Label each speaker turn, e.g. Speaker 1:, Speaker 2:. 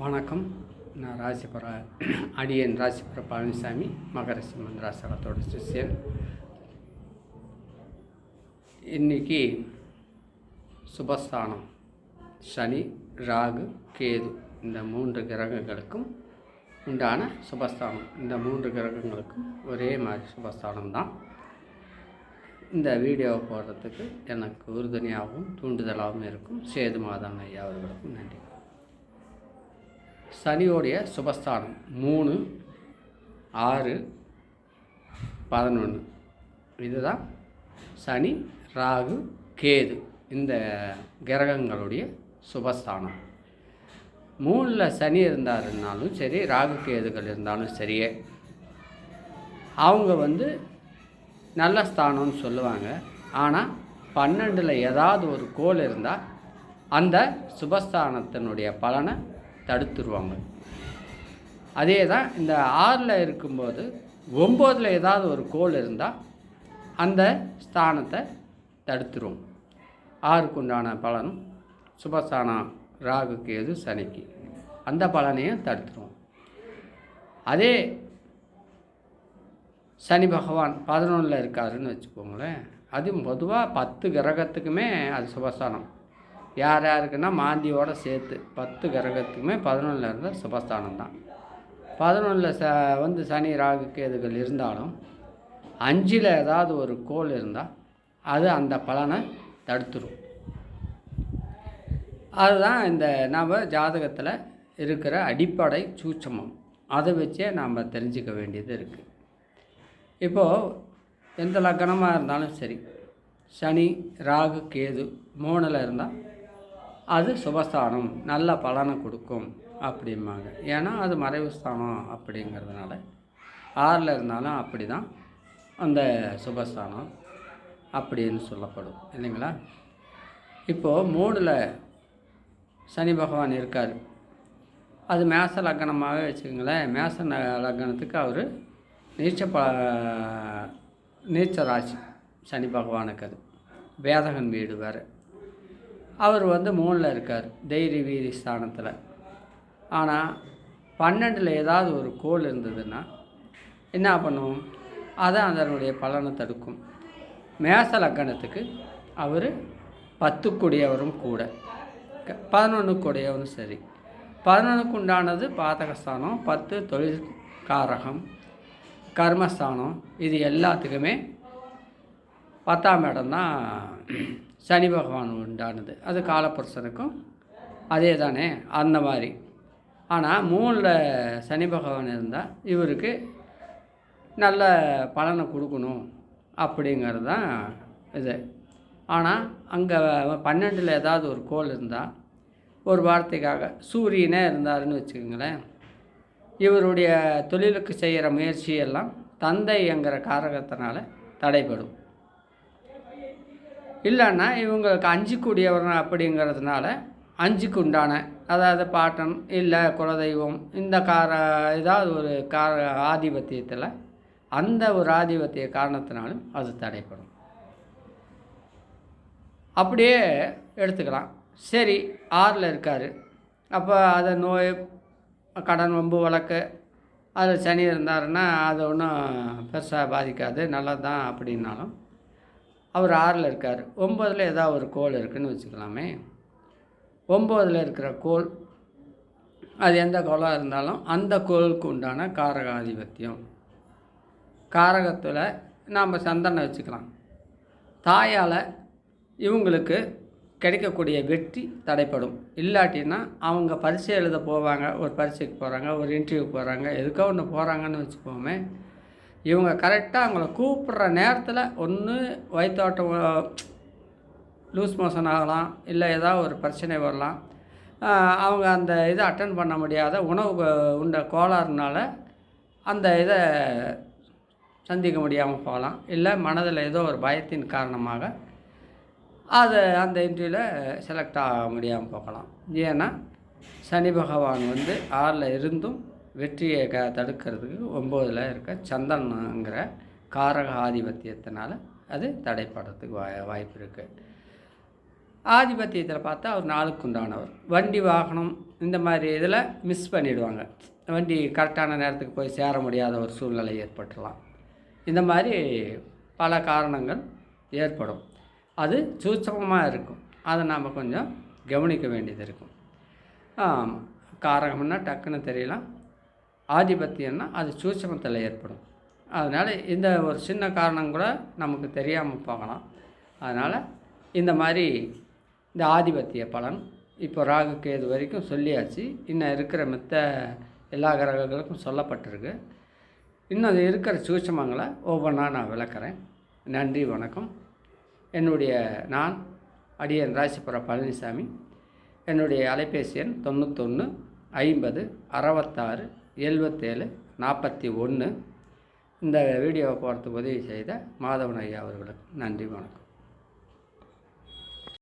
Speaker 1: வணக்கம். நான் ராசிபுர அடியன் ராசிபுர பழனிசாமி மகரசி மந்திராசகத்தோட சிஷியன். இன்னைக்கு சுபஸ்தானம். சனி ராகு கேது இந்த மூன்று கிரகங்களுக்கும் உண்டான சுபஸ்தானம். இந்த மூன்று கிரகங்களுக்கும் ஒரே மாதிரி சுபஸ்தானம் தான். இந்த வீடியோவை போடுறதுக்கு எனக்கு உறுதுணையாகவும் தூண்டுதலாகவும் இருக்கும். சேது மாதான் ஐயா அவர்களுக்கும் நன்றி. சனியோடைய சுபஸ்தானம். மூணு ஆறு பதினொன்று இதுதான் சனி ராகு கேது. இந்த கிரகங்களுடைய சுபஸ்தானம். மூணில் சனி இருந்தாருன்னாலும் சரி ராகு கேதுகள் இருந்தாலும் சரியே. அவங்க வந்து நல்ல ஸ்தானம்னு சொல்லுவாங்க. ஆனால் பன்னெண்டில் ஏதாவது ஒரு கோல் இருந்தால் அந்த சுபஸ்தானத்தினுடைய பலனை தடுத்துருவாங்க. அதே தான் இந்த ஆறில் இருக்கும்போது ஒம்போதில் ஏதாவது ஒரு கோல் இருந்தால் அந்த ஸ்தானத்தை தடுத்துரும். ஆறுக்கு உண்டான பலனும் சுபஸ்தானம் ராகு கேது சனிக்கு அந்த பலனையும் தடுத்துரும். அதே சனி பகவான் பதினொன்றில் இருக்காருன்னு வச்சுக்கோங்களேன். அது பொதுவாக பத்து கிரகத்துக்குமே அது சுபஸ்தானம். யார் யாருக்குன்னா மாந்தியோடு சேர்த்து பத்து கிரகத்துக்குமே பதினொன்றில் இருந்தால் சுபஸ்தானம் தான். பதினொன்றில் ச வந்து சனி ராகு கேதுகள் இருந்தாலும் அஞ்சில் ஏதாவது ஒரு கோல் இருந்தால் அது அந்த பலனை தடுத்துரும். அதுதான் இந்த நாம் ஜாதகத்தில் இருக்கிற அடிப்படை சூட்சமம். அதை வச்சே நாம் தெரிஞ்சுக்க வேண்டியது இருக்குது இப்போது எந்த லக்கணமாக இருந்தாலும் சரி சனி ராகு கேது மூணில் இருந்தால் அது சுபஸ்தானம் நல்ல பலனை கொடுக்கும் அப்படிம்பாங்க. ஏன்னா அது மறைவு ஸ்தானம் அப்படிங்கிறதுனால. ஆறில் இருந்தாலும் அப்படி தான் அந்த சுபஸ்தானம் அப்படின்னு சொல்லப்படும். இல்லைங்களா? இப்போது மூடில் சனி பகவான் இருக்கார். அது மேச லக்னமாகவே வச்சுக்கோங்களேன். மேச லக்னத்துக்கு அவர் நீச்ச ப நீச்ச ராசி சனி பகவானுக்கு அது. வேதகன் வீடு வேறு. அவர் வந்து மூணில் இருக்கார் தைரிய வீரி ஸ்தானத்தில். ஆனால் பன்னெண்டில் ஏதாவது ஒரு கோல் இருந்ததுன்னா என்ன பண்ணும் அதை அதனுடைய பலனை தடுக்கும். மேச லக்கணத்துக்கு அவர் பத்துக்குடையவரும் கூட. பதினொன்றுக்குடையவரும் சரி. பதினொன்றுக்கு உண்டானது பாதகஸ்தானம் பத்து தொழில் காரகம் கர்மஸ்தானம் இது எல்லாத்துக்குமே பத்தாம் இடம் தான் சனி பகவான் உண்டானது. அது காலப்புருஷனுக்கும் அதே தானே அந்த மாதிரி. ஆனால் மூணில் சனி பகவான் இருந்தால் இவருக்கு நல்ல பலனை கொடுக்கணும் அப்படிங்கிறது தான் இது. ஆனால் அங்கே பன்னெண்டில் ஏதாவது ஒரு கோல் இருந்தால் ஒரு வார்த்தைக்காக சூரியனே இருந்தாருன்னு வச்சுக்கோங்களேன் இவருடைய தொழிலுக்கு செய்கிற முயற்சியெல்லாம் தந்தைங்கிற காரகத்தினால தடைப்படும் இல்லைன்னா இவங்களுக்கு அஞ்சு கூடியவர் அப்படிங்கிறதுனால அஞ்சுக்கு உண்டான அதாவது பாட்டன் இல்லை குலதெய்வம் இந்த கார ஏதாவது ஒரு கார ஆதிபத்தியத்தில் அந்த ஒரு ஆதிபத்திய காரணத்தினாலும் அது தடைப்படும் அப்படியே எடுத்துக்கலாம். சரி ஆறில் இருக்கார். அப்போ அதை நோய் கடன் வம்பு வழக்கு அதில் சனி இருந்தாருன்னா அது ஒன்றும் பெருசாக பாதிக்காது நல்லது தான் அப்படின்னாலும் அவர் ஆறில் இருக்கார். ஒம்பதில் ஏதாவது ஒரு கோல் இருக்குன்னு வச்சுக்கலாமே. ஒம்பதில் இருக்கிற கோல் அது எந்த கோலாக இருந்தாலும் அந்த கோளுக்கு உண்டான காரகாதிபத்தியம். காரகத்தில் நாம் சந்தனை வச்சுக்கலாம். தாயால் இவங்களுக்கு கிடைக்கக்கூடிய வெற்றி தடைப்படும். இல்லாட்டின்னா அவங்க பரீட்சை எழுத போவாங்க ஒரு பரீட்சைக்கு போகிறாங்க ஒரு இன்டர்வியூ போகிறாங்க எதுக்கோ ஒன்று போகிறாங்கன்னு வச்சுக்கோமே. இவங்க கரெக்டாக அவங்கள கூப்பிட்ற நேரத்தில் ஒன்று வயிற்றோட்டம் லூஸ் மோஷன் ஆகலாம் இல்லை ஏதாவது ஒரு பிரச்சனை வரலாம். அவங்க அந்த இதை அட்டன் பண்ண முடியாத உணவு உண்ட கோளாறுனால அந்த இதை சந்திக்க முடியாமல் போகலாம். இல்லை மனதில் ஏதோ ஒரு பயத்தின் காரணமாக அது அந்த இன்டர்வியூவில் செலக்ட் ஆக முடியாமல் போகலாம். ஏன்னா சனி பகவான் வந்து ஆறில் இருந்தும் வெற்றியை க தடுக்கிறதுக்கு ஒம்போதில் இருக்க சந்தனங்கிற காரக ஆதிபத்தியத்தினால அது தடைப்படுறதுக்கு வாய் வாய்ப்பு இருக்குது ஆதிபத்தியத்தில் பார்த்தா அவர் நாளுக்கு உண்டானவர். வண்டி வாகனம் இந்த மாதிரி இதில் மிஸ் பண்ணிவிடுவாங்க வண்டி கரெக்டான நேரத்துக்கு போய் சேர முடியாத ஒரு சூழ்நிலை ஏற்பட்டுடலாம் இந்த மாதிரி பல காரணங்கள் ஏற்படும். அது சூட்சமமாக இருக்கும். அதை நாம் கொஞ்சம் கவனிக்க வேண்டியது இருக்கும். காரகம்னா டக்குன்னு தெரியலாம். ஆதிபத்தியம்னா அது சூட்சமத்தில் ஏற்படும். அதனால் இந்த ஒரு சின்ன காரணம் கூட நமக்கு தெரியாமல் போகலாம். அதனால் இந்த மாதிரி இந்த ஆதிபத்திய பலன் இப்போ ராகு கேது வரைக்கும் சொல்லியாச்சு. இன்னும் இருக்கிற மித்த எல்லா கிரகங்களுக்கும் சொல்லப்பட்டிருக்கு. இன்னும் அது இருக்கிற சூட்சமங்களை ஒவ்வொன்றா நான் விளக்குறேன். நன்றி வணக்கம். என்னுடைய நான் அடியன் ராசிபுர பழனிசாமி. என்னுடைய அலைபேசி எண் தொண்ணூத்தொன்று ஐம்பது அறுபத்தாறு எழுபத்தேழு நாற்பத்தி ஒன்று. இந்த வீடியோவை போகிறதுக்கு உதவி செய்த மாதவன் ஐயா அவர்களுக்கு நன்றி வணக்கம்.